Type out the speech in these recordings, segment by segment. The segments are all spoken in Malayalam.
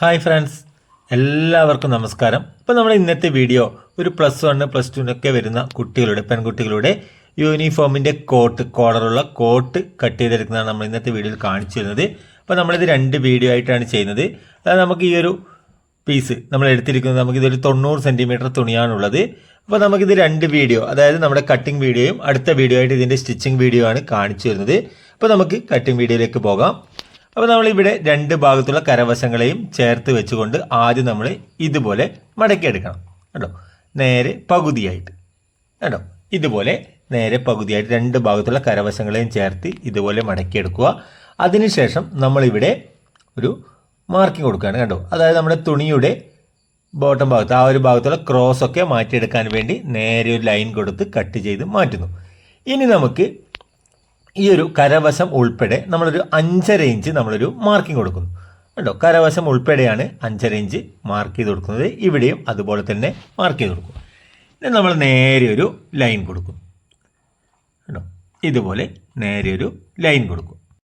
ഹായ് ഫ്രണ്ട്സ് എല്ലാവർക്കും നമസ്കാരം. ഇപ്പോൾ നമ്മുടെ ഇന്നത്തെ വീഡിയോ ഒരു പ്ലസ് വൺ പ്ലസ് ടുവിനൊക്കെ വരുന്ന കുട്ടികളുടെ പെൺകുട്ടികളുടെ യൂണിഫോമിന്റെ കോട്ട് കോളറുള്ള കോട്ട് കട്ട് ചെയ്തെടുക്കുന്നതാണ് നമ്മൾ ഇന്നത്തെ വീഡിയോയിൽ കാണിച്ചു തരുന്നത്. അപ്പോൾ നമ്മളിത് രണ്ട് വീഡിയോ ആയിട്ടാണ് ചെയ്യുന്നത്. അതായത് നമുക്ക് ഈ ഒരു പീസ് നമ്മൾ എടുത്തിരിക്കുന്നത് നമുക്കിതൊരു തൊണ്ണൂറ് സെന്റിമീറ്റർ തുണിയാണുള്ളത് അപ്പോൾ നമുക്കിത് രണ്ട് വീഡിയോ അതായത് നമ്മുടെ കട്ടിംഗ് വീഡിയോയും അടുത്ത വീഡിയോ ആയിട്ട് ഇതിന്റെ സ്റ്റിച്ചിങ് വീഡിയോ ആണ് കാണിച്ചു തരുന്നത്. അപ്പോൾ നമുക്ക് കട്ടിംഗ് വീഡിയോയിലേക്ക് പോകാം. അപ്പോൾ നമ്മളിവിടെ രണ്ട് ഭാഗത്തുള്ള കരവശങ്ങളെയും ചേർത്ത് വെച്ചുകൊണ്ട് ആദ്യം നമ്മൾ ഇതുപോലെ മടക്കിയെടുക്കണം. കേട്ടോ നേരെ പകുതിയായിട്ട്. കേട്ടോ ഇതുപോലെ നേരെ പകുതിയായിട്ട് രണ്ട് ഭാഗത്തുള്ള കരവശങ്ങളെയും ചേർത്ത് ഇതുപോലെ മടക്കിയെടുക്കുക. അതിനുശേഷം നമ്മളിവിടെ ഒരു മാർക്കിംഗ് കൊടുക്കുകയാണ്. കണ്ടോ? അതായത് നമ്മുടെ തുണിയുടെ ബോട്ടം ഭാഗത്ത് ആ ഒരു ഭാഗത്തുള്ള ക്രോസ് ഒക്കെ മാറ്റിയെടുക്കാൻ വേണ്ടി നേരെ ഒരു ലൈൻ കൊടുത്ത് കട്ട് ചെയ്ത് മാറ്റുന്നു. ഇനി നമുക്ക് ഈ ഒരു കരവശം ഉൾപ്പെടെ നമ്മളൊരു അഞ്ചര ഇഞ്ച് നമ്മളൊരു മാർക്കിംഗ് കൊടുക്കുന്നു. കേട്ടോ കരവശം ഉൾപ്പെടെയാണ് അഞ്ചര ഇഞ്ച് മാർക്ക് ചെയ്ത് കൊടുക്കുന്നത്. ഇവിടെയും അതുപോലെ തന്നെ മാർക്ക് ചെയ്ത് കൊടുക്കും ഇനി നമ്മൾ നേരെ ഒരു ലൈൻ കൊടുക്കും കേട്ടോ ഇതുപോലെ നേരെ ഒരു ലൈൻ കൊടുക്കും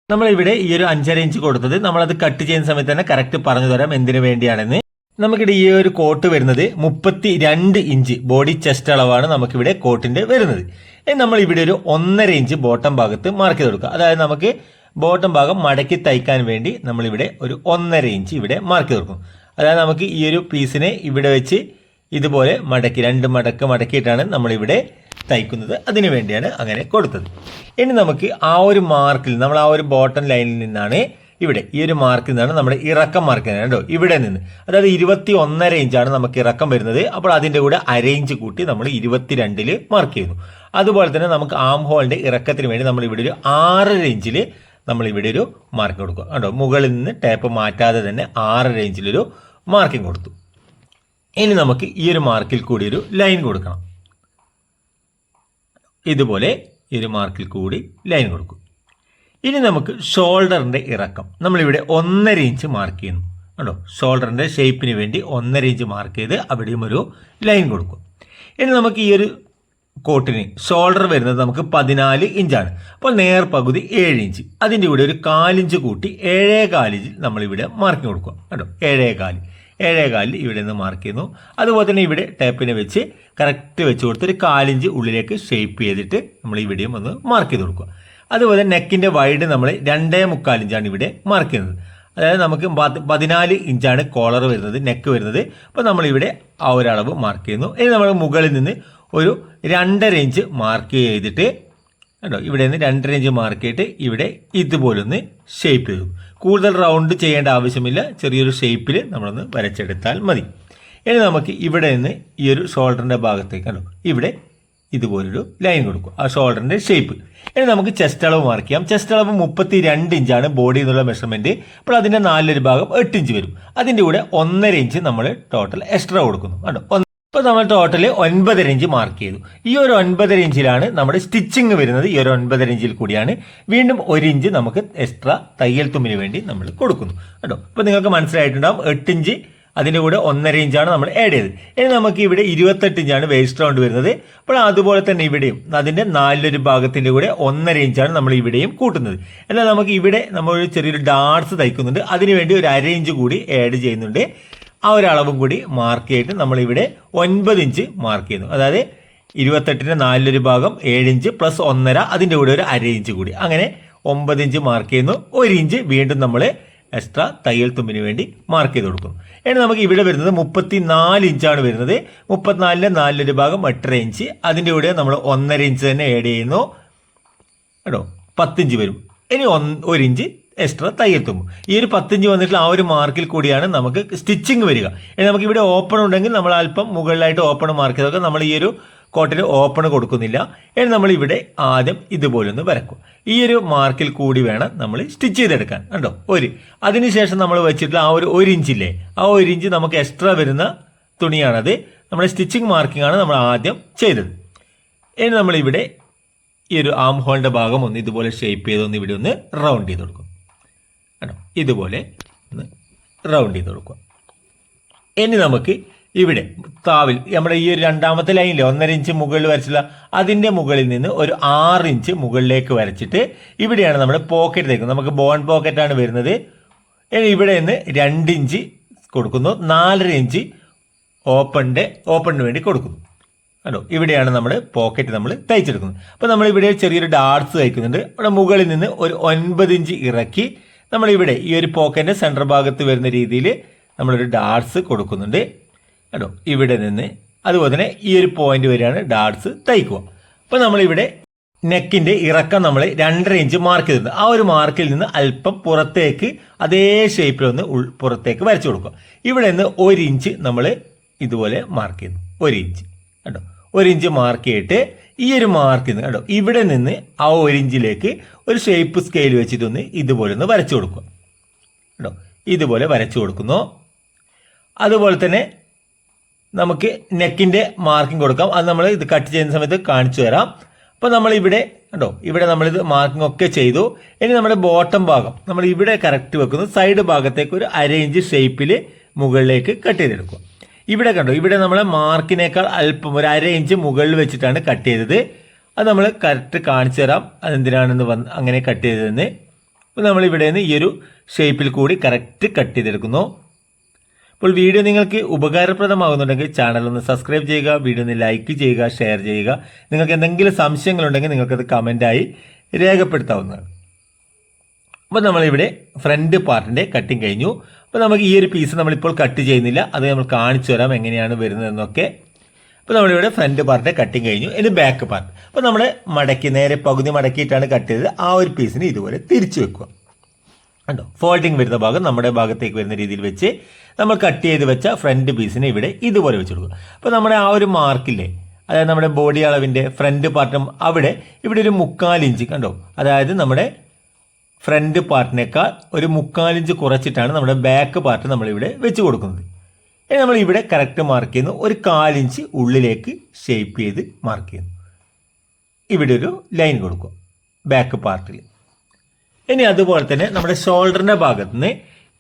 നമ്മളിവിടെ ഈ ഒരു അഞ്ചര ഇഞ്ച് കൊടുത്തത് നമ്മളത് കട്ട് ചെയ്യുന്ന സമയത്ത് തന്നെ കറക്റ്റ് പറഞ്ഞു തരാം എന്തിനു വേണ്ടിയാണെന്ന്. നമുക്കിവിടെ ഈ ഒരു കോട്ട് വരുന്നത് മുപ്പത്തി രണ്ട് ഇഞ്ച് ബോഡി ചെസ്റ്റ് അളവാണ് നമുക്കിവിടെ കോട്ടിന്റെ വരുന്നത്. നമ്മൾ ഇവിടെ ഒരു ഒന്നര ഇഞ്ച് ബോട്ടം ഭാഗത്ത് മാർക്ക് ചെയ്ത് കൊടുക്കുക. അതായത് നമുക്ക് ബോട്ടം ഭാഗം മടക്കി തയ്ക്കാൻ വേണ്ടി നമ്മളിവിടെ ഒരു ഒന്നര ഇഞ്ച് ഇവിടെ മാർക്ക് ചെയ്ത് കൊടുക്കും. അതായത് നമുക്ക് ഈ ഒരു പീസിനെ ഇവിടെ വെച്ച് ഇതുപോലെ മടക്കി രണ്ട് മടക്ക് മടക്കിയിട്ടാണ് നമ്മളിവിടെ തയ്ക്കുന്നത്. അതിനു വേണ്ടിയാണ് അങ്ങനെ കൊടുത്തത്. ഇനി നമുക്ക് ആ ഒരു മാർക്കിൽ നമ്മൾ ആ ഒരു ബോട്ടം ലൈനിൽ നിന്നാണ് ഇവിടെ ഈ ഒരു മാർക്കിൽ നിന്നാണ് നമ്മുടെ ഇറക്കം മാർക്ക് കേട്ടോ ഇവിടെ നിന്ന്. അതായത് ഇരുപത്തി ഒന്നര ഇഞ്ചാണ് നമുക്ക് ഇറക്കം വരുന്നത്. അപ്പോൾ അതിന്റെ കൂടെ അരേഞ്ച് കൂട്ടി നമ്മൾ ഇരുപത്തിരണ്ടിൽ മാർക്ക് ചെയ്യുന്നു. അതുപോലെ തന്നെ നമുക്ക് ആം ഹോളിന്റെ ഇറക്കത്തിന് വേണ്ടി നമ്മൾ ഇവിടെ ഒരു ആറര ഇഞ്ചിൽ നമ്മൾ ഇവിടെ ഒരു മാർക്ക് കൊടുക്കുക. കേട്ടോ മുകളിൽ നിന്ന് ടേപ്പ് മാറ്റാതെ തന്നെ ആറര ഇഞ്ചിലൊരു മാർക്കിംഗ് കൊടുത്തു. ഇനി നമുക്ക് ഈ ഒരു മാർക്കിൽ കൂടി ഒരു ലൈൻ കൊടുക്കണം. ഇതുപോലെ ഈ ഒരു മാർക്കിൽ കൂടി ലൈൻ കൊടുക്കും. ഇനി നമുക്ക് ഷോൾഡറിന്റെ ഇറക്കം. നമ്മളിവിടെ ഒന്നര ഇഞ്ച് മാർക്ക് ചെയ്യുന്നു. കണ്ടോ? ഷോൾഡറിന്റെ ഷേപ്പിന് വേണ്ടി ഒന്നര ഇഞ്ച് മാർക്ക് ചെയ്ത് അവിടെയും ഒരു ലൈൻ കൊടുക്കും. ഇനി നമുക്ക് ഈ ഒരു കോട്ടിന് ഷോൾഡർ വരുന്നത് നമുക്ക് പതിനാല് ഇഞ്ചാണ്. അപ്പോൾ നേർ പകുതി ഏഴ് ഇഞ്ച്. അതിന്റെ കൂടെ ഒരു കാലിഞ്ച് കൂട്ടി ഏഴേ കാലിഞ്ച് നമ്മളിവിടെ മാർക്കിങ് കൊടുക്കുക. കേട്ടോ ഏഴേ കാൽ ഏഴേ കാലിൽ ഇവിടെ നിന്ന് മാർക്ക് ചെയ്യുന്നു. അതുപോലെ തന്നെ ഇവിടെ ടേപ്പിനെ വെച്ച് കറക്റ്റ് വെച്ച് കൊടുത്ത് ഒരു കാലിഞ്ച് ഉള്ളിലേക്ക് ഷേപ്പ് ചെയ്തിട്ട് നമ്മൾ ഇവിടെയും ഒന്ന് മാർക്ക് ചെയ്ത് കൊടുക്കുക. അതുപോലെ നെക്കിന്റെ വൈഡ് നമ്മൾ രണ്ടേ മുക്കാൽ ഇഞ്ചാണ് ഇവിടെ മാർക്ക് ചെയ്യുന്നത്. അതായത് നമുക്ക് പതിനാല് ഇഞ്ചാണ് കോളർ വരുന്നത് നെക്ക് വരുന്നത്. അപ്പോൾ നമ്മളിവിടെ ആ ഒരളവ് മാർക്ക് ചെയ്യുന്നു. ഇനി നമ്മൾ മുകളിൽ നിന്ന് ഒരു രണ്ടര ഇഞ്ച് മാർക്ക് ചെയ്തിട്ട് കേട്ടോ ഇവിടെ നിന്ന് രണ്ടര ഇഞ്ച് മാർക്ക് ചെയ്തിട്ട് ഇവിടെ ഇതുപോലൊന്ന് ഷേപ്പ് ചെയ്തു. കൂടുതൽ റൗണ്ട് ചെയ്യേണ്ട ആവശ്യമില്ല. ചെറിയൊരു ഷേപ്പിൽ നമ്മളൊന്ന് വരച്ചെടുത്താൽ മതി. ഇനി നമുക്ക് ഇവിടെ നിന്ന് ഈ ഒരു ഷോൾഡറിന്റെ ഭാഗത്തേക്ക് കണ്ടോ? ഇവിടെ ഇതുപോലൊരു ലൈൻ കൊടുക്കും. ആ ഷോൾഡറിന്റെ ഷേപ്പ് ഇനി നമുക്ക് ചെസ്റ്റ് അളവ് മാർക്ക് ചെയ്യാം. ചെസ്റ്റ് അളവ് മുപ്പത്തി രണ്ട് ഇഞ്ചാണ് ബോഡി എന്നുള്ള മെഷർമെന്റ് അപ്പോൾ അതിന്റെ നാലൊരു ഭാഗം എട്ട് ഇഞ്ച് വരും. അതിന്റെ കൂടെ ഒന്നര ഇഞ്ച് നമ്മൾ ടോട്ടൽ എക്സ്ട്രാ കൊടുക്കുന്നു. കണ്ടോ? ഇപ്പോൾ നമ്മൾ ടോട്ടൽ ഒൻപതര ഇഞ്ച് മാർക്ക് ചെയ്തു. ഈ ഒരു ഒൻപതര ഇഞ്ചിലാണ് നമ്മുടെ സ്റ്റിച്ചിങ് വരുന്നത്. ഈ ഒരു ഒൻപതര ഇഞ്ചിൽ കൂടിയാണ്. വീണ്ടും ഒരു ഇഞ്ച് നമുക്ക് എക്സ്ട്രാ തയ്യൽ തുമ്മിന് വേണ്ടി നമ്മൾ കൊടുക്കുന്നു. കേട്ടോ ഇപ്പോൾ നിങ്ങൾക്ക് മനസ്സിലായിട്ടുണ്ടാവും. എട്ട് ഇഞ്ച് അതിന്റെ കൂടെ ഒന്നര ഇഞ്ചാണ് നമ്മൾ ആഡ് ചെയ്തത്. ഇനി നമുക്ക് ഇവിടെ ഇരുപത്തെട്ട് ഇഞ്ചാണ് വേസ്റ്റ് റൗണ്ട് വരുന്നത്. അപ്പോൾ അതുപോലെ തന്നെ ഇവിടെയും അതിന്റെ നാലിലൊരു ഭാഗത്തിന്റെ കൂടെ ഒന്നര ഇഞ്ചാണ് നമ്മൾ ഇവിടെയും കൂട്ടുന്നത്. എന്നാൽ നമുക്ക് ഇവിടെ നമ്മൾ ഒരു ചെറിയൊരു ഡാർട്സ് തയ്ക്കുന്നുണ്ട്. അതിനുവേണ്ടി ഒരു അര ഇഞ്ച് കൂടി ആഡ് ചെയ്യുന്നുണ്ട്. ആ ഒരു അളവും കൂടി മാർക്ക് ചെയ്തിട്ട് നമ്മളിവിടെ ഒൻപത് ഇഞ്ച് മാർക്ക് ചെയ്യുന്നു. അതായത് ഇരുപത്തെട്ടിന്റെ നാലിലൊരു ഭാഗം ഏഴ് ഇഞ്ച് പ്ലസ് ഒന്നര അതിന്റെ കൂടെ ഒരു അര ഇഞ്ച് കൂടി. അങ്ങനെ ഒമ്പത് ഇഞ്ച് മാർക്ക് ചെയ്യുന്നു. ഒരു ഇഞ്ച് വീണ്ടും നമ്മൾ എക്സ്ട്രാ തയ്യൽ തുമ്പിന് വേണ്ടി മാർക്ക് ചെയ്ത് കൊടുക്കും. ഇനി നമുക്ക് ഇവിടെ വരുന്നത് മുപ്പത്തി നാല് ഇഞ്ചാണ് വരുന്നത്. മുപ്പത്തിനാലിന്റെ നാലിലൊരു ഭാഗം എട്ടര ഇഞ്ച് അതിന്റെ കൂടെ നമ്മൾ ഒന്നര ഇഞ്ച് തന്നെ ആഡ് ചെയ്യുന്നു. കേട്ടോ? പത്തിഞ്ച് വരും. ഇനി ഒന്ന് ഒരു ഇഞ്ച് എക്സ്ട്രാ തയ്യൽ തുമ്പ്. ഈ ഒരു പത്തിഞ്ച് വന്നിട്ടുള്ള ആ ഒരു മാർക്കിൽ കൂടിയാണ് നമുക്ക് സ്റ്റിച്ചിങ് വരിക. ഇനി നമുക്ക് ഇവിടെ ഓപ്പൺ ഉണ്ടെങ്കിൽ നമ്മൾ അല്പം മുകളിലായിട്ട് ഓപ്പൺ മാർക്ക് ചെയ്തൊക്കെ നമ്മൾ ഈ ഒരു കോട്ടിൽ ഓപ്പൺ കൊടുക്കുന്നില്ല. ഇനി നമ്മൾ ഇവിടെ ആദ്യം ഇതുപോലൊന്ന് വരക്കും ഈ ഒരു മാർക്കിൽ കൂടി വേണം നമ്മൾ സ്റ്റിച്ച് ചെയ്തെടുക്കാൻ. കണ്ടോ? ഒരു. അതിനുശേഷം നമ്മൾ വെച്ചിട്ടുള്ള ആ ഒരു ഒരു ഇഞ്ചില്ലേ ആ ഒരു ഇഞ്ച് നമുക്ക് എക്സ്ട്രാ വരുന്ന തുണിയാണത്. നമ്മുടെ സ്റ്റിച്ചിങ് മാർക്കിംഗ് ആണ് നമ്മൾ ആദ്യം ചെയ്തത്. ഇനി നമ്മളിവിടെ ഈ ഒരു ആം ഹോളിന്റെ ഭാഗം ഒന്ന് ഇതുപോലെ ഷേപ്പ് ചെയ്തൊന്ന് ഇവിടെ ഒന്ന് റൗണ്ട് ചെയ്ത് കൊടുക്കും. കേട്ടോ ഇതുപോലെ ഒന്ന് റൗണ്ട് ചെയ്ത് കൊടുക്കുക. ഇനി നമുക്ക് ഇവിടെ താവിൽ നമ്മുടെ ഈ ഒരു രണ്ടാമത്തെ ലൈനിലെ ഒന്നര ഇഞ്ച് മുകളിൽ വരച്ചില്ല അതിന്റെ മുകളിൽ നിന്ന് ഒരു ആറ് ഇഞ്ച് മുകളിലേക്ക് വരച്ചിട്ട് ഇവിടെയാണ് നമ്മുടെ പോക്കറ്റ് തേക്കുന്നത്. നമുക്ക് ബോൺ പോക്കറ്റാണ് വരുന്നത്. ഇവിടെ നിന്ന് രണ്ട് ഇഞ്ച് കൊടുക്കുന്നു. നാലര ഇഞ്ച് ഓപ്പണിന്റെ ഓപ്പണിന് വേണ്ടി കൊടുക്കുന്നു. കണ്ടോ? ഇവിടെയാണ് നമ്മൾ പോക്കറ്റ് നമ്മൾ തയ്ച്ചെടുക്കുന്നത്. അപ്പോൾ നമ്മൾ ഇവിടെ ചെറിയൊരു ഡാർട്സ് തയ്ക്കുന്നുണ്ട്. ഇവിടെ മുകളിൽ നിന്ന് ഒരു ഒൻപത് ഇഞ്ച് ഇറക്കി നമ്മളിവിടെ ഈ ഒരു പോക്കറ്റിന്റെ സെന്റർ ഭാഗത്ത് വരുന്ന രീതിയിൽ നമ്മളൊരു ഡാർട്സ് കൊടുക്കുന്നുണ്ട്. കണ്ടോ? ഇവിടെ നിന്ന് അതുപോലെ തന്നെ ഈ ഒരു പോയിന്റ് വരെയാണ് ഡാർട്സ് തയ്ക്കുക. അപ്പോൾ നമ്മളിവിടെ നെക്കിന്റെ ഇറക്കം നമ്മൾ രണ്ടര ഇഞ്ച് മാർക്ക് ചെയ്തിട്ടുണ്ട്. ആ ഒരു മാർക്കിൽ നിന്ന് അല്പം പുറത്തേക്ക് അതേ ഷേപ്പിൽ ഒന്ന് പുറത്തേക്ക് വരച്ചു കൊടുക്കുക. ഇവിടെ നിന്ന് ഒരു ഇഞ്ച് നമ്മൾ ഇതുപോലെ മാർക്ക് ചെയ്യുന്നു. ഒരു ഇഞ്ച് കേട്ടോ ഒരു ഇഞ്ച് മാർക്ക് ചെയ്തിട്ട് ഈ ഒരു മാർക്കിൽ നിന്ന് കേട്ടോ ഇവിടെ നിന്ന് ആ ഒരു ഇഞ്ചിലേക്ക് ഒരു ഷേപ്പ് സ്കെയിൽ വെച്ചിട്ടൊന്ന് ഇതുപോലെ ഒന്ന് വരച്ചു കൊടുക്കുക. കേട്ടോ ഇതുപോലെ വരച്ചു കൊടുക്കുന്നു. അതുപോലെ തന്നെ നമുക്ക് നെക്കിന്റെ മാർക്കിംഗ് കൊടുക്കാം. അത് നമ്മൾ ഇത് കട്ട് ചെയ്യുന്ന സമയത്ത് കാണിച്ചു തരാം. അപ്പോൾ നമ്മൾ ഇവിടെ കണ്ടോ ഇവിടെ നമ്മളിത് മാർക്കിംഗ് ഒക്കെ ചെയ്തു. ഇനി നമ്മുടെ ബോട്ടം ഭാഗം നമ്മൾ ഇവിടെ കറക്റ്റ് വെക്കുന്നു. സൈഡ് ഭാഗത്തേക്ക് ഒരു ഇഞ്ച് ഷേപ്പിൽ മുകളിലേക്ക് കട്ട് ചെയ്തെടുക്കുക. ഇവിടെ കണ്ടോ ഇവിടെ നമ്മൾ മാർക്കിനേക്കാൾ അല്പം ഒരു അര ഇഞ്ച് മുകളിൽ വെച്ചിട്ടാണ് കട്ട് ചെയ്തത്. അത് നമ്മൾ കറക്റ്റ് കാണിച്ചു തരാം. അതെന്തിനാണെന്ന് വന്ന് അങ്ങനെ കട്ട് ചെയ്തതെന്ന്. അപ്പോൾ നമ്മൾ ഇവിടെ നിന്ന് ഈ ഒരു ഷേപ്പിൽ കൂടി കറക്റ്റ് കട്ട് ചെയ്തെടുക്കുന്നു. അപ്പോൾ വീഡിയോ നിങ്ങൾക്ക് ഉപകാരപ്രദമാകുന്നുണ്ടെങ്കിൽ ചാനൽ ഒന്ന് സബ്സ്ക്രൈബ് ചെയ്യുക വീഡിയോ ഒന്ന് ലൈക്ക് ചെയ്യുക ഷെയർ ചെയ്യുക. നിങ്ങൾക്ക് എന്തെങ്കിലും സംശയങ്ങളുണ്ടെങ്കിൽ നിങ്ങൾക്കത് കമന്റായി രേഖപ്പെടുത്താവുന്നതാണ്. അപ്പോൾ നമ്മളിവിടെ ഫ്രണ്ട് പാർട്ടിന്റെ കട്ടിങ് കഴിഞ്ഞു. അപ്പോൾ നമുക്ക് ഈ ഒരു പീസ് നമ്മളിപ്പോൾ കട്ട് ചെയ്യുന്നില്ല. അത് നമ്മൾ കാണിച്ചു തരാം എങ്ങനെയാണ് വരുന്നതെന്നൊക്കെ. അപ്പോൾ നമ്മളിവിടെ ഫ്രണ്ട് പാർട്ടിന്റെ കട്ടിങ് കഴിഞ്ഞു. ഇനി ബാക്ക് പാർട്ട് അപ്പോൾ നമ്മൾ മടക്കി നേരെ പകുതി മടക്കിയിട്ടാണ് കട്ട് ചെയ്തത്. ആ ഒരു പീസിന് ഇതുപോലെ തിരിച്ചു വെക്കുക. കണ്ടോ? ഫോൾഡിങ് വരുന്ന ഭാഗം നമ്മുടെ ഭാഗത്തേക്ക് വരുന്ന രീതിയിൽ വെച്ച് നമ്മൾ കട്ട് ചെയ്ത് വെച്ച ഫ്രണ്ട് പീസിനെ ഇവിടെ ഇതുപോലെ വെച്ച് കൊടുക്കുക അപ്പോൾ നമ്മുടെ ആ ഒരു മാർക്കില്ലേ അതായത് നമ്മുടെ ബോഡി അളവിന്റെ ഫ്രണ്ട് പാർട്ടും അവിടെ ഇവിടെ ഒരു മുക്കാലിഞ്ച് കണ്ടോ? അതായത് നമ്മുടെ ഫ്രണ്ട് പാർട്ടിനേക്കാൾ ഒരു മുക്കാലിഞ്ച് കുറച്ചിട്ടാണ് നമ്മുടെ ബാക്ക് പാർട്ട് നമ്മളിവിടെ വെച്ച് കൊടുക്കുന്നത്. ഇനി നമ്മൾ ഇവിടെ കറക്റ്റ് മാർക്ക് ചെയ്യുന്നു. ഒരു കാലിഞ്ച് ഉള്ളിലേക്ക് ഷേപ്പ് ചെയ്ത് മാർക്ക് ചെയ്യുന്നു. ഇവിടെ ഒരു ലൈൻ കൊടുക്കുക. ബാക്ക് പാർട്ടിൽ ഇനി അതുപോലെ തന്നെ നമ്മുടെ ഷോൾഡറിന്റെ ഭാഗത്ത് നിന്ന്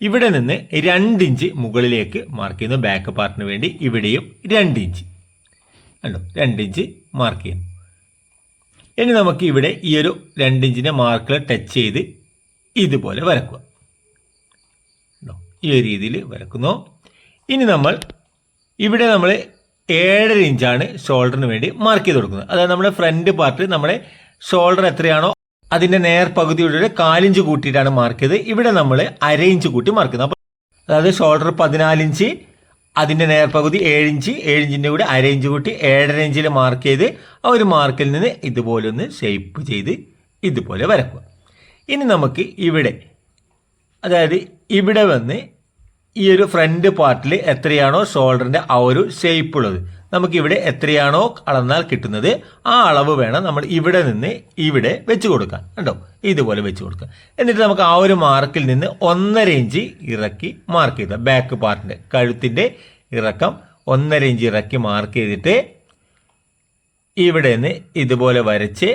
ഇവിടെ നിന്ന് രണ്ട് ഇഞ്ച് മുകളിലേക്ക് മാർക്ക് ചെയ്യുന്നു. ബാക്ക് പാർട്ടിന് വേണ്ടി ഇവിടെയും രണ്ട് ഇഞ്ച് കണ്ടോ? രണ്ട് ഇഞ്ച് മാർക്ക് ചെയ്യുന്നു. ഇനി നമുക്ക് ഇവിടെ ഈ ഒരു രണ്ട് ഇഞ്ചിന്റെ മാർക്കിൽ ടച്ച് ചെയ്ത് ഇതുപോലെ വരക്കുക. കണ്ടോ? ഈ ഒരു രീതിയിൽ വരക്കുന്നു. ഇനി നമ്മൾ ഇവിടെ നമ്മൾ ഏഴര ഇഞ്ചാണ് ഷോൾഡറിന് വേണ്ടി മാർക്ക് ചെയ്ത് കൊടുക്കുന്നത്. അതായത് നമ്മുടെ ഫ്രണ്ട് പാർട്ട് നമ്മുടെ ഷോൾഡർ എത്രയാണോ അതിന്റെ നേർ പകുതിയുടെ കാലിഞ്ച് കൂട്ടിയിട്ടാണ് മാർക്ക് ചെയ്ത് ഇവിടെ നമ്മൾ അര ഇഞ്ച് കൂട്ടി മാർക്ക് ചെയ്യുന്നത്. അപ്പോൾ അതായത് ഷോൾഡർ പതിനാലിഞ്ച് അതിന്റെ നേർപകുതി ഏഴിഞ്ച് ഏഴിഞ്ചിന്റെ കൂടെ ഇഞ്ച് കൂട്ടി ഏഴര ഇഞ്ചിൽ മാർക്ക് ചെയ്ത് ആ ഒരു മാർക്കിൽ നിന്ന് ഇതുപോലെ ഒന്ന് ഷേപ്പ് ചെയ്ത് ഇതുപോലെ വരക്കുക. ഇനി നമുക്ക് ഇവിടെ അതായത് ഇവിടെ വന്ന് ഈ ഒരു ഫ്രണ്ട് പാർട്ടിൽ എത്രയാണോ ഷോൾഡറിന്റെ ആ ഒരു ഷേപ്പ് ഉള്ളത്. നമുക്കിവിടെ എത്രയാണോ അളന്നാൽ കിട്ടുന്നത് ആ അളവ് വേണം നമ്മൾ ഇവിടെ നിന്ന് ഇവിടെ വെച്ച് കൊടുക്കാൻ. കണ്ടോ? ഇതുപോലെ വെച്ച് കൊടുക്കുക. എന്നിട്ട് നമുക്ക് ആ ഒരു മാർക്കിൽ നിന്ന് ഒന്നര ഇഞ്ച് ഇറക്കി മാർക്ക് ചെയ്ത ബാക്ക് പാർട്ടിന്റെ കഴുത്തിന്റെ ഇറക്കം ഒന്നര ഇഞ്ച് ഇറക്കി മാർക്ക് ചെയ്തിട്ട് ഇവിടെ നിന്ന് ഇതുപോലെ വരച്ച്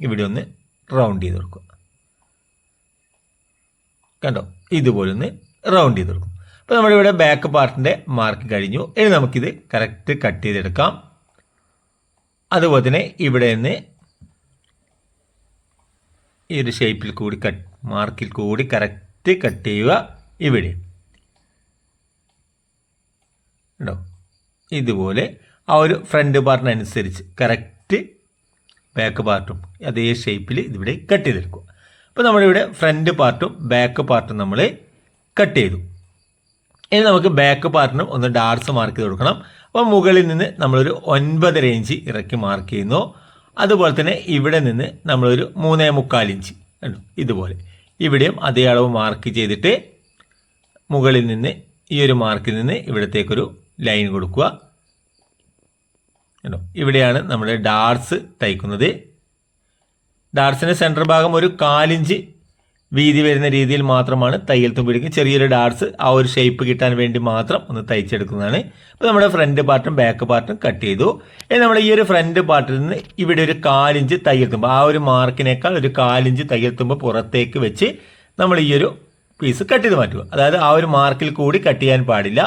ഇവിടെ ഒന്ന് റൗണ്ട് ചെയ്ത് കൊടുക്കുക. കണ്ടോ? ഇതുപോലെ ഒന്ന് റൗണ്ട് ചെയ്ത് കൊടുക്കും. അപ്പോൾ നമ്മുടെ ഇവിടെ ബാക്ക് പാർട്ടിന്റെ മാർക്ക് കഴിഞ്ഞു. ഇനി നമുക്കിത് കറക്റ്റ് കട്ട് ചെയ്തെടുക്കാം. അതുപോലെ തന്നെ ഇവിടെ നിന്ന് ഈ ഒരു ഷേപ്പിൽ കൂടി കട്ട് മാർക്കിൽ കൂടി കറക്റ്റ് കട്ട് ചെയ്യുക ഇവിടെ. ഉണ്ടോ ഇതുപോലെ ആ ഒരു ഫ്രണ്ട് പാർട്ടിനനുസരിച്ച് കറക്റ്റ് ബാക്ക് പാർട്ടും അതേ ഷേപ്പിൽ ഇതിവിടെ കട്ട് ചെയ്തെടുക്കുക. അപ്പോൾ നമ്മളിവിടെ ഫ്രണ്ട് പാർട്ടും ബാക്ക് പാർട്ടും നമ്മൾ കട്ട് ചെയ്തു. ഇനി നമുക്ക് ബാക്ക് പാർട്ടിനും ഒന്ന് ഡാർസ് മാർക്ക് ചെയ്ത് കൊടുക്കണം. അപ്പോൾ മുകളിൽ നിന്ന് നമ്മളൊരു ഒൻപതര ഇഞ്ച് ഇറക്കി മാർക്ക് ചെയ്യുന്നു. അതുപോലെ തന്നെ ഇവിടെ നിന്ന് നമ്മളൊരു മൂന്നേ മുക്കാൽ ഇഞ്ച് കണ്ടു? ഇതുപോലെ. ഇവിടെയും അതേ അളവ് മാർക്ക് ചെയ്തിട്ട് മുകളിൽ നിന്ന് ഈ ഒരു മാർക്കിൽ നിന്ന് ഇവിടത്തേക്കൊരു ലൈൻ കൊടുക്കുക. കണ്ടോ? ഇവിടെയാണ് നമ്മുടെ ഡാർസ് തയ്ക്കുന്നത്. ഡാർസിന്റെ സെന്റർ ഭാഗം ഒരു കാലിഞ്ച് വീതി വരുന്ന രീതിയിൽ മാത്രമാണ് തയ്യൽ തുമ്പിടിക്ക് ചെറിയൊരു ഡാർസ് ആ ഒരു ഷേപ്പ് കിട്ടാൻ വേണ്ടി മാത്രം ഒന്ന് തയ്ച്ചെടുക്കുന്നതാണ്. അപ്പോൾ നമ്മുടെ ഫ്രണ്ട് പാർട്ടും ബാക്ക് പാർട്ടും കട്ട് ചെയ്തു. ഇനി നമ്മൾ ഈ ഒരു ഫ്രണ്ട് പാർട്ടിൽ നിന്ന് ഇവിടെ ഒരു കാലിഞ്ച് തയ്യൽ തുമ്പ് ആ ഒരു മാർക്കിനേക്കാൾ ഒരു കാലിഞ്ച് തയ്യൽ തുമ്പ് പുറത്തേക്ക് വെച്ച് നമ്മൾ ഈ ഒരു പീസ് കട്ട് ചെയ്ത് മാറ്റുക. അതായത് ആ ഒരു മാർക്കിൽ കൂടി കട്ട് ചെയ്യാൻ പാടില്ല.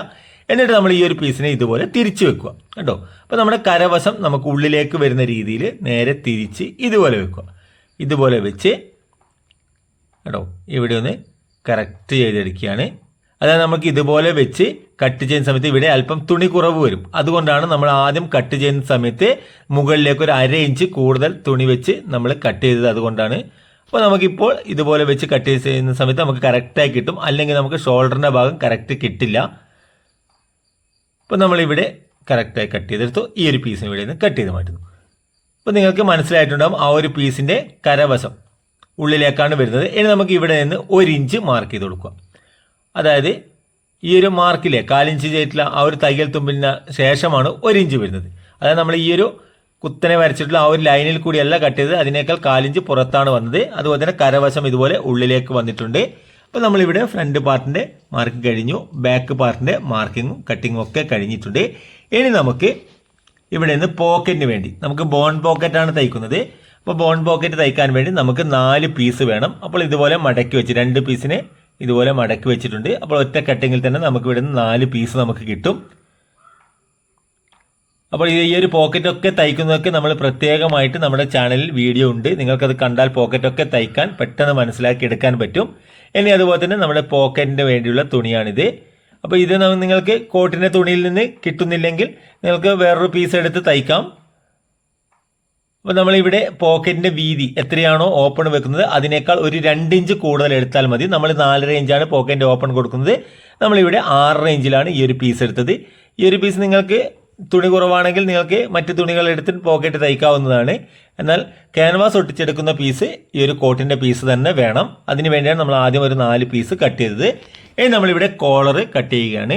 എന്നിട്ട് നമ്മൾ ഈ ഒരു പീസിനെ ഇതുപോലെ തിരിച്ചു വെക്കുക. കേട്ടോ അപ്പോൾ നമ്മുടെ കരവശം നമുക്ക് ഉള്ളിലേക്ക് വരുന്ന രീതിയിൽ നേരെ തിരിച്ച് ഇതുപോലെ വെക്കുക. ഇതുപോലെ വെച്ച് കേട്ടോ? ഇവിടെ ഒന്ന് കറക്റ്റ് ചെയ്തെടുക്കുകയാണ്. അതായത് നമുക്ക് ഇതുപോലെ വെച്ച് കട്ട് ചെയ്യുന്ന സമയത്ത് ഇവിടെ അല്പം തുണി കുറവ് വരും. അതുകൊണ്ടാണ് നമ്മൾ ആദ്യം കട്ട് ചെയ്യുന്ന സമയത്ത് മുകളിലേക്ക് ഒരു അര ഇഞ്ച് കൂടുതൽ തുണി വെച്ച് നമ്മൾ കട്ട് ചെയ്തത് അതുകൊണ്ടാണ്. അപ്പോൾ നമുക്കിപ്പോൾ ഇതുപോലെ വെച്ച് കട്ട് ചെയ്യുന്ന സമയത്ത് നമുക്ക് കറക്റ്റായി കിട്ടും. അല്ലെങ്കിൽ നമുക്ക് ഷോൾഡറിന്റെ ഭാഗം കറക്റ്റ് കിട്ടില്ല. അപ്പോൾ നമ്മളിവിടെ കറക്റ്റായി കട്ട് ചെയ്തെടുത്തു. ഈ ഒരു പീസിന് ഇവിടെ നിന്ന് കട്ട് ചെയ്ത് മാറ്റുന്നു. അപ്പോൾ നിങ്ങൾക്ക് മനസ്സിലായിട്ടുണ്ടാകും ആ ഒരു പീസിന്റെ കരവശം. ഉള്ളിലേക്കാണ് വരുന്നത്. ഇനി നമുക്ക് ഇവിടെ നിന്ന് ഒരു ഇഞ്ച് മാർക്ക് ചെയ്ത് കൊടുക്കുക. അതായത് ഈ ഒരു മാർക്കിലെ കാലിഞ്ച് ചെയ്തിട്ടുള്ള ആ ഒരു തയ്യൽ തുമ്പിന് ശേഷമാണ് ഒരു ഇഞ്ച് വരുന്നത്. അതായത് നമ്മൾ ഈ ഒരു കുത്തനെ വരച്ചിട്ടുള്ള ആ ഒരു ലൈനിൽ കൂടിയല്ല കട്ട് ചെയ്തത്. അതിനേക്കാൾ കാലിഞ്ച് പുറത്താണ് വന്നത്. അതുപോലെ തന്നെ കരവശം ഇതുപോലെ ഉള്ളിലേക്ക് വന്നിട്ടുണ്ട്. അപ്പോൾ നമ്മളിവിടെ ഫ്രണ്ട് പാർട്ടിന്റെ മാർക്ക് കഴിഞ്ഞു. ബാക്ക് പാർട്ടിന്റെ മാർക്കിങ്ങും കട്ടിങ്ങും ഒക്കെ കഴിഞ്ഞിട്ടുണ്ട്. ഇനി നമുക്ക് ഇവിടെ നിന്ന് പോക്കറ്റിന് വേണ്ടി നമുക്ക് ബോൺ പോക്കറ്റാണ് തയ്ക്കുന്നത്. അപ്പോൾ ബോൺ പോക്കറ്റ് തയ്ക്കാൻ വേണ്ടി നമുക്ക് നാല് പീസ് വേണം. അപ്പോൾ ഇതുപോലെ മടക്കി വെച്ച് രണ്ട് പീസിനെ ഇതുപോലെ മടക്കി വെച്ചിട്ടുണ്ട്. അപ്പോൾ ഒറ്റ കട്ടിങ്ങിൽ തന്നെ നമുക്ക് ഇവിടെ നിന്ന് നാല് പീസ് നമുക്ക് കിട്ടും. അപ്പോൾ ഈ ഒരു പോക്കറ്റൊക്കെ തയ്ക്കുന്നതൊക്കെ നമ്മൾ പ്രത്യേകമായിട്ട് നമ്മുടെ ചാനലിൽ വീഡിയോ ഉണ്ട്. നിങ്ങൾക്കത് കണ്ടാൽ പോക്കറ്റൊക്കെ തയ്ക്കാൻ പെട്ടെന്ന് മനസ്സിലാക്കി എടുക്കാൻ പറ്റും. ഇനി അതുപോലെ തന്നെ നമ്മുടെ പോക്കറ്റിന് വേണ്ടിയുള്ള തുണിയാണിത്. അപ്പോൾ ഇത് നിങ്ങൾക്ക് കോട്ടിന്റെ തുണിയിൽ നിന്ന് കിട്ടുന്നില്ലെങ്കിൽ നിങ്ങൾക്ക് വേറൊരു പീസ് എടുത്ത് തയ്ക്കാം. അപ്പോൾ നമ്മളിവിടെ പോക്കറ്റിന്റെ വീതി എത്രയാണോ ഓപ്പൺ വെക്കുന്നത് അതിനേക്കാൾ ഒരു രണ്ട് ഇഞ്ച് കൂടുതൽ എടുത്താൽ മതി. നമ്മൾ നാലര ഇഞ്ചാണ് പോക്കറ്റിന്റെ ഓപ്പൺ കൊടുക്കുന്നത്. നമ്മളിവിടെ ആറര ഇഞ്ചിലാണ് ഈ ഒരു പീസ് എടുത്തത്. ഈ ഒരു പീസ് നിങ്ങൾക്ക് തുണി കുറവാണെങ്കിൽ നിങ്ങൾക്ക് മറ്റ് തുണികൾ എടുത്ത് പോക്കറ്റ് തയ്ക്കാവുന്നതാണ്. എന്നാൽ ക്യാൻവാസ് ഒട്ടിച്ചെടുക്കുന്ന പീസ് ഈ ഒരു കോട്ടിന്റെ പീസ് തന്നെ വേണം. അതിന് വേണ്ടിയാണ് നമ്മൾ ആദ്യം ഒരു നാല് പീസ് കട്ട് ചെയ്തത്. ഇനി നമ്മളിവിടെ കോളർ കട്ട് ചെയ്യുകയാണ്.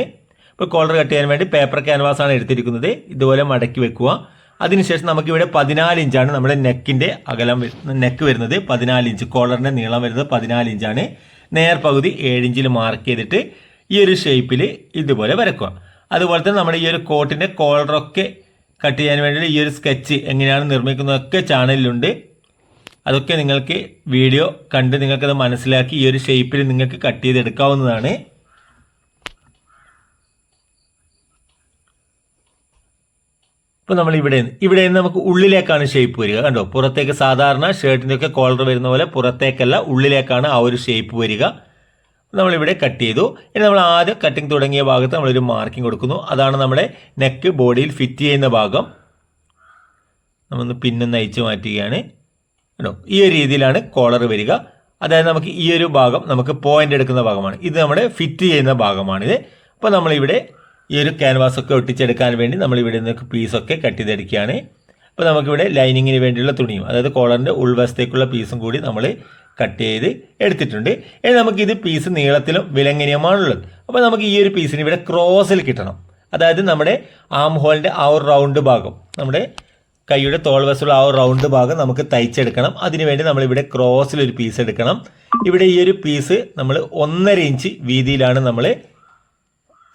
ഇപ്പോൾ കോളർ കട്ട് ചെയ്യാൻ വേണ്ടി പേപ്പർ ക്യാൻവാസാണ് എടുത്തിരിക്കുന്നത്. ഇതുപോലെ മടക്കി വെക്കുക. അതിനുശേഷം നമുക്കിവിടെ പതിനാല് ഇഞ്ചാണ് നമ്മുടെ നെക്കിന്റെ അകലം നെക്ക് വരുന്നത്. പതിനാല് ഇഞ്ച്. കോളറിന്റെ നീളം വരുന്നത് പതിനാല് ഇഞ്ചാണ്. നേർ പകുതി ഏഴ് ഇഞ്ചിൽ മാർക്ക് ചെയ്തിട്ട് ഈ ഒരു ഷേപ്പിൽ ഇതുപോലെ വരക്കുക അതുപോലെ തന്നെ നമ്മുടെ ഈ ഒരു കോട്ടിന്റെ കോളറൊക്കെ കട്ട് ചെയ്യാൻ വേണ്ടി ഈ ഒരു സ്കെച്ച് എങ്ങനെയാണ് നിർമ്മിക്കുന്നതൊക്കെ ചാനലിലുണ്ട് അതൊക്കെ നിങ്ങൾക്ക് വീഡിയോ കണ്ട് നിങ്ങൾക്കത് മനസ്സിലാക്കി ഈ ഒരു ഷേപ്പിൽ നിങ്ങൾക്ക് കട്ട് ചെയ്തെടുക്കാവുന്നതാണ്. ഇപ്പോൾ നമ്മൾ ഇവിടെ ഇവിടെ നിന്ന് നമുക്ക് ഉള്ളിലേക്കാണ് ഷേപ്പ് വരിക. കണ്ടോ? പുറത്തേക്ക് സാധാരണ ഷർട്ടിന്റെ ഒക്കെ കോളർ വരുന്ന പോലെ പുറത്തേക്കല്ല ഉള്ളിലേക്കാണ് ആ ഒരു ഷേപ്പ് വരിക. നമ്മളിവിടെ കട്ട് ചെയ്തു. ഇനി നമ്മൾ ആദ്യം കട്ടിങ് തുടങ്ങിയ ഭാഗത്ത് നമ്മളൊരു മാർക്കിംഗ് കൊടുക്കുന്നു. അതാണ് നമ്മുടെ നെക്ക് ബോഡിയിൽ ഫിറ്റ് ചെയ്യുന്ന ഭാഗം. നമ്മളൊന്ന് പിന്നൊന്ന് അയച്ചു മാറ്റുകയാണ്. കേട്ടോ ഈ ഒരു രീതിയിലാണ് കോളർ വരിക. അതായത് നമുക്ക് ഈ ഒരു ഭാഗം നമുക്ക് പോയിന്റ് എടുക്കുന്ന ഭാഗമാണ്. ഇത് നമ്മുടെ ഫിറ്റ് ചെയ്യുന്ന ഭാഗമാണിത്. അപ്പോൾ നമ്മളിവിടെ ഈ ഒരു ക്യാൻവാസ് ഒക്കെ ഒട്ടിച്ചെടുക്കാൻ വേണ്ടി നമ്മൾ ഇവിടെ നിന്ന് പീസൊക്കെ കട്ട് ചെയ്തെടുക്കുകയാണ്. അപ്പോൾ നമുക്കിവിടെ ലൈനിങ്ങിന് വേണ്ടിയുള്ള തുണിയും അതായത് കോളറിന്റെ ഉൾവശത്തേക്കുള്ള പീസും കൂടി നമ്മൾ കട്ട് ചെയ്ത് എടുത്തിട്ടുണ്ട്. ഇനി നമുക്കിത് പീസ് നീളത്തിലും വിലങ്ങനെയുമാണുള്ളത്. അപ്പോൾ നമുക്ക് ഈ ഒരു പീസിന് ഇവിടെ ക്രോസിൽ കിട്ടണം. അതായത് നമ്മുടെ ആം ഹോളിന്റെ ആ ഒരു റൗണ്ട് ഭാഗം നമ്മുടെ കൈയുടെ തോൾവശമുള്ള ആ ഒരു റൗണ്ട് ഭാഗം നമുക്ക് തയ്ച്ചെടുക്കണം. അതിനുവേണ്ടി നമ്മളിവിടെ ക്രോസിൽ ഒരു പീസ് എടുക്കണം. ഇവിടെ ഈ ഒരു പീസ് നമ്മൾ ഒന്നര ഇഞ്ച് വീതിയിലാണ് നമ്മൾ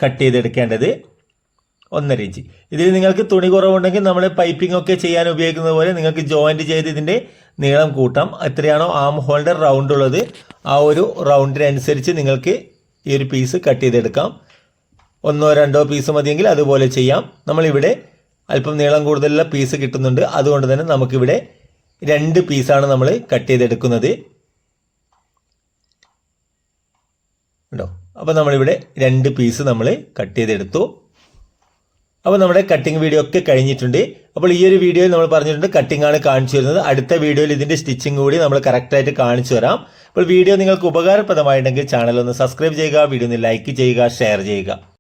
കട്ട് ചെയ്തെടുക്കേണ്ടത് ഒന്നര ഇഞ്ച്. ഇതിൽ നിങ്ങൾക്ക് തുണി കുറവുണ്ടെങ്കിൽ നമ്മൾ പൈപ്പിംഗ് ഒക്കെ ചെയ്യാൻ ഉപയോഗിക്കുന്നത് പോലെ നിങ്ങൾക്ക് ജോയിന്റ് ചെയ്ത് ഇതിന്റെ നീളം കൂട്ടാം. എത്രയാണോ ആം ഹോൾഡർ റൗണ്ട് ഉള്ളത്. ആ ഒരു റൗണ്ടിനനുസരിച്ച് നിങ്ങൾക്ക് ഈ ഒരു പീസ് കട്ട് ചെയ്തെടുക്കാം. ഒന്നോ രണ്ടോ പീസ് മതിയെങ്കിൽ അതുപോലെ ചെയ്യാം. നമ്മളിവിടെ അല്പം നീളം കൂടുതലുള്ള പീസ് കിട്ടുന്നുണ്ട്. അതുകൊണ്ട് തന്നെ നമുക്കിവിടെ രണ്ട് പീസാണ് നമ്മൾ കട്ട് ചെയ്തെടുക്കുന്നത്. ഉണ്ടോ? അപ്പോൾ നമ്മളിവിടെ രണ്ട് പീസ് നമ്മൾ കട്ട് ചെയ്തെടുത്തു. അപ്പോൾ നമ്മുടെ കട്ടിംഗ് വീഡിയോ ഒക്കെ കഴിഞ്ഞിട്ടുണ്ട്. അപ്പോൾ ഈ ഒരു വീഡിയോയിൽ നമ്മൾ പറഞ്ഞിട്ടുണ്ട് കട്ടിംഗ് ആണ് കാണിച്ചു തരുന്നത്. അടുത്ത വീഡിയോയിൽ ഇതിന്റെ സ്റ്റിച്ചിങ് കൂടി നമ്മൾ കറക്റ്റായിട്ട് കാണിച്ചു തരാം. അപ്പോൾ വീഡിയോ നിങ്ങൾക്ക് ഉപകാരപ്രദമായിട്ടുണ്ടെങ്കിൽ ചാനൽ ഒന്ന് സബ്സ്ക്രൈബ് ചെയ്യുക വീഡിയോ ഒന്ന് ലൈക്ക് ചെയ്യുക ഷെയർ ചെയ്യുക.